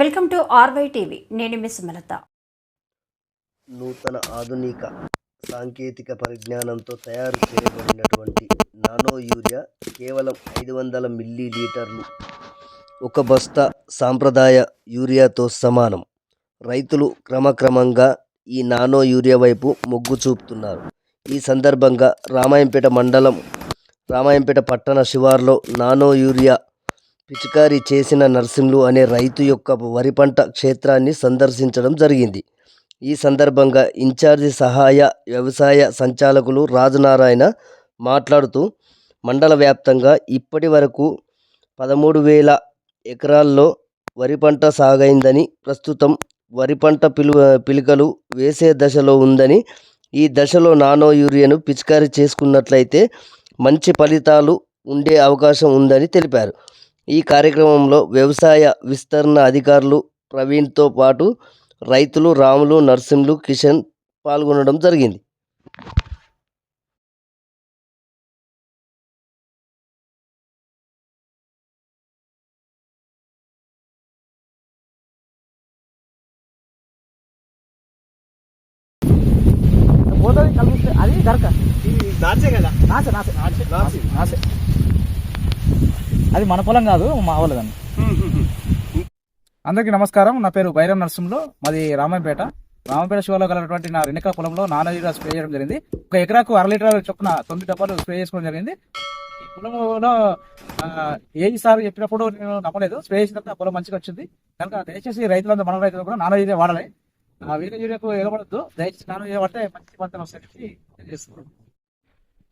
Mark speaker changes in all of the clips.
Speaker 1: Welcome to RY TV. నేను మీ సుమలత.
Speaker 2: నూతన ఆధునిక సాంకేతిక పరిజ్ఞానంతో తయారు చేయబడినటువంటి నానో యూరియా కేవలం ఐదు వందల మిల్లీ లీటర్లు ఒక బస్తా సాంప్రదాయ యూరియాతో సమానం. రైతులు క్రమక్రమంగా ఈ నానో యూరియా వైపు మొగ్గు చూపుతున్నారు. ఈ సందర్భంగా రామాయంపేట మండలం రామాయంపేట పట్టణ శివార్లో నానో యూరియా పిచికారీ చేసిన నర్సింలు అనే రైతు యొక్క వరి పంట క్షేత్రాన్ని సందర్శించడం జరిగింది. ఈ సందర్భంగా ఇన్ఛార్జి సహాయ వ్యవసాయ సంచాలకులు రాజనారాయణ మాట్లాడుతూ మండల వ్యాప్తంగా ఇప్పటి వరకు పదమూడు వేల ఎకరాల్లో వరి పంట సాగైందని ప్రస్తుతం వరి పంట పిలు పిలికలు వేసే దశలో ఉందని ఈ దశలో నానో యూరియాను పిచికారీ చేసుకున్నట్లయితే మంచి ఫలితాలు ఉండే అవకాశం ఉందని తెలిపారు. ఈ కార్యక్రమంలో వ్యవసాయ విస్తరణ అధికారులు ప్రవీణ్తో పాటు రైతులు రాములు నర్సింలు కిషన్ పాల్గొనడం జరిగింది.
Speaker 3: అది దరక.
Speaker 4: నాచే కదా?
Speaker 3: నాసే నాసే నాసే నాసే అది మన పొలం కాదు మా వాళ్ళదని అందరికీ నమస్కారం. నా పేరు బైరం నరసింహులు. మాది రామాయపేట రామాయపేట శివలో గలటువంటి నా రెండు ఎకరాల పొలంలో నాలుగు యూరియా స్ప్రే చేయడం జరిగింది. ఒక ఎకరాకు అర లీటర్ చొప్పున తొమ్మిది డబ్బాలు స్ప్రే చేసుకోవడం జరిగింది. పొలంలో ఏజీ సార్ చెప్పినప్పుడు నేను నమ్మలేదు. స్ప్రే చేసిన తర్వాత పొలం మంచిగా వచ్చింది. కనుక దయచేసి రైతులందరూ మన రైతులు కూడా నానో యూరియా వాడాలి. ఆ వేరే యూరియాకు ఎగబడద్దు. దయచేసి నానో యూరియా వాడితే మంచి పంటలు వస్తాయని తెలియజేస్తున్నాను.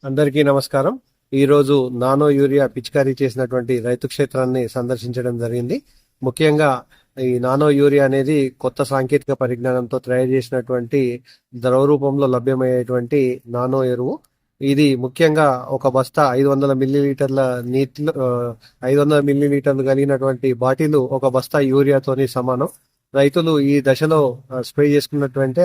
Speaker 4: అందరికీ నమస్కారం. ఈ రోజు నానో యూరియా పిచికారీ చేసినటువంటి రైతు క్షేత్రాన్ని సందర్శించడం జరిగింది. ముఖ్యంగా ఈ నానో యూరియా అనేది కొత్త సాంకేతిక పరిజ్ఞానంతో తయారు చేసినటువంటి ద్రవ రూపంలో లభ్యమయ్యేటువంటి నానో ఎరువు. ఇది ముఖ్యంగా ఒక బస్తా ఐదు వందల మిల్లీలీటర్ల నీటిలో ఐదు వందల మిల్లీలీటర్లు కలిగినటువంటి బాటిల్ ఒక బస్తా యూరియాతోని సమానం. రైతులు ఈ దశలో స్ప్రే చేసుకున్నటువంటి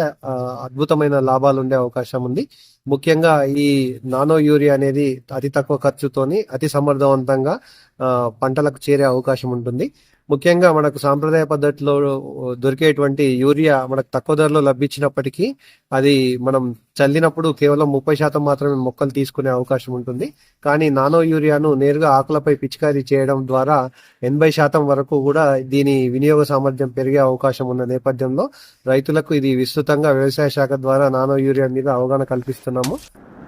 Speaker 4: అద్భుతమైన లాభాలు ఉండే అవకాశం ఉంది. ముఖ్యంగా ఈ నానో యూరియా అనేది అతి తక్కువ ఖర్చుతోని అతి సమర్థవంతంగా పంటలకు చేరే అవకాశం ఉంటుంది. ముఖ్యంగా మనకు సాంప్రదాయ పద్ధతిలో దొరికేటువంటి యూరియా మనకు తక్కువ ధరలో లభించినప్పటికీ అది మనం చల్లినప్పుడు కేవలం ముప్పై శాతం మాత్రమే మొక్కలు తీసుకునే అవకాశం ఉంటుంది. కానీ నానో యూరియాను నేరుగా ఆకులపై పిచికారీ చేయడం ద్వారా ఎనభై శాతం వరకు కూడా దీని వినియోగ సామర్థ్యం పెరిగే అవకాశం ఉన్న నేపథ్యంలో రైతులకు ఇది విస్తృతంగా వ్యవసాయ శాఖ ద్వారా నానో యూరియా మీద అవగాహన కల్పిస్తుంది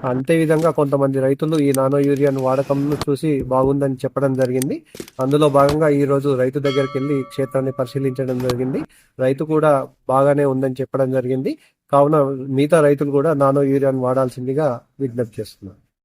Speaker 4: అంతే విధంగా కొంతమంది రైతులు ఈ నానో యూరియాను వాడకంను చూసి బాగుందని చెప్పడం జరిగింది. అందులో భాగంగా ఈ రోజు రైతు దగ్గరికి వెళ్ళి క్షేత్రాన్ని పరిశీలించడం జరిగింది. రైతు కూడా బాగానే ఉందని చెప్పడం జరిగింది. కావున మిగతా రైతులు కూడా నానో యూరియాను వాడాల్సిందిగా విజ్ఞప్తి చేస్తున్నారు